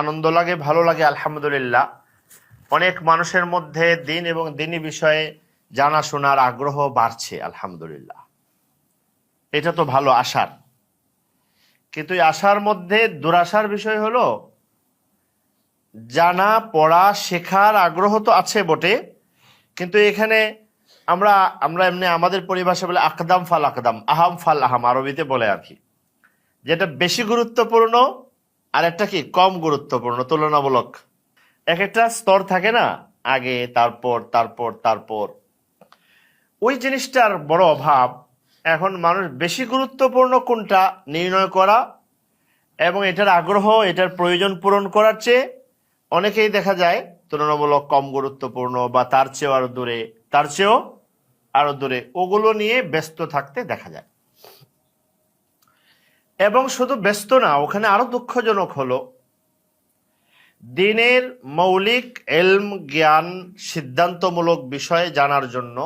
আনন্দ লাগে, ভালো লাগে, আলহামদুলিল্লাহ। অনেক মানুষের মধ্যে দিন এবং দিনী বিষয়ে জানাশোনার আগ্রহ বাড়ছে, আলহামদুলিল্লাহ। এটা তো ভালো আশার। কিন্তু আশার মধ্যে দুরাশার বিষয় হলো, জানা, পড়া, শেখার আগ্রহ তো আছে বটে, কিন্তু এখানে আমরা আমরা এমনি আমাদের পরিভাষা বলে আকদাম ফাল আকদাম, আহাম ফাল আহাম, আরবিতে বলে আর কি। যেটা বেশি গুরুত্বপূর্ণ আর একটা কি? কম গুরুত্বপূর্ণ, তুলনামূলক। এক একটা স্তর থাকে না? আগে, তারপর তারপর তারপর। ওই জিনিসটার বড় অভাব, এখন মানুষ বেশি গুরুত্বপূর্ণ কোনটা? নির্ণয় করা এবং এটার আগ্রহ, এটার প্রয়োজন পূরণ করার চেয়ে অনেকেই দেখা যায় তুলনামূলক কম গুরুত্বপূর্ণ বা তার চেয়েও আরও দূরে, তার চেয়েও আরও দূরে। ওগুলো নিয়ে ব্যস্ত থাকতে দেখা যায়। এবং শুধু ব্যস্ত না, ওখানে আরও দুঃখজনক হলো। দিনের মৌলিক এলম, জ্ঞান, সিদ্ধান্তমূলক বিষয়ে জানার জন্য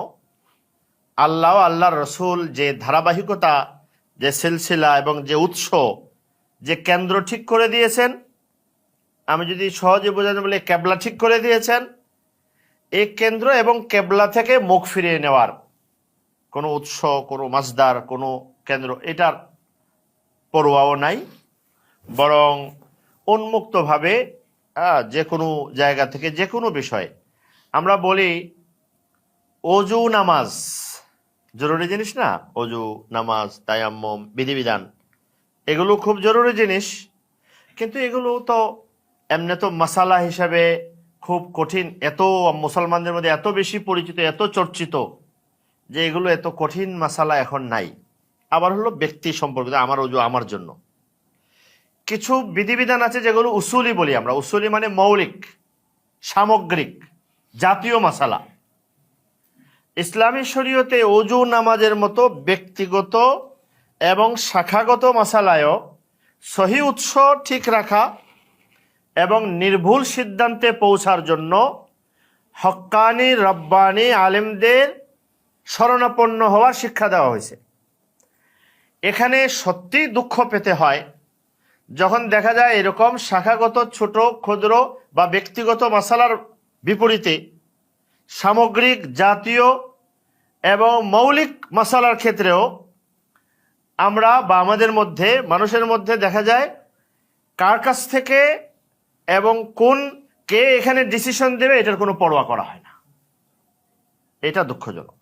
আল্লাহ আল্লাহ রসুল যে ধারাবাহিকতা, যে সিলসিলা এবং যে উৎস, যে কেন্দ্র ঠিক করে দিয়েছেন, আমি যদি সহজে বোঝাতে বলি ক্যাবলা ঠিক করে দিয়েছেন এই কেন্দ্র এবং কেবলা থেকে মুখ ফিরিয়ে নেওয়ার কোনো উৎস, কোনো মাসদার কোনো কেন্দ্র, এটার পড়ুয়াও নাই, বরং উন্মুক্তভাবে যে কোনো জায়গা থেকে যে কোনো বিষয়ে। আমরা বলি, অজু নামাজ। জরুরি জিনিস না, অজু, নামাজ, তায়াম্মম, বিধিবিধান। এগুলো খুব জরুরি জিনিস, কিন্তু এগুলো তো এমনি তো মশালা হিসাবে খুব কঠিন, এত মুসলমানদের মধ্যে এত বেশি পরিচিত, এত চর্চিত, যে এগুলো এত কঠিন মশালা এখন নাই। আবার হলো ব্যক্তি সম্পর্কিত, আমার অজু, আমার জন্য। কিছু বিধিবিধান আছে যেগুলো উসুলি বলি আমরা। উসুলি মানে মৌলিক, সামগ্রিক, জাতীয় মশালা। ইসলামী শরীয়তে অজু নামাজের মতো ব্যক্তিগত এবং শাখাগত মশালায়ও সহি উৎস ঠিক রাখা এবং নির্ভুল সিদ্ধান্তে পৌঁছার জন্য হক্কানি, রব্বানি আলেমদের শরণাপন্ন হওয়ার শিক্ষা দেওয়া হয়েছে। এখানে সত্যি দুঃখ পেতে হয়। যখন দেখা যায় এরকম শাখাগত ছোট, ক্ষুদ্র বা ব্যক্তিগত মশালার বিপরীতে সামগ্রিক, জাতীয় এবং মৌলিক মশালার ক্ষেত্রেও আমরা বা আমাদের মধ্যে, মানুষের মধ্যে দেখা যায় কার কাছ থেকে এবং কোন, কে এখানে ডিসিশন দেবে, এটার কোনো পরোয়া করা হয় না। এটা দুঃখজনক।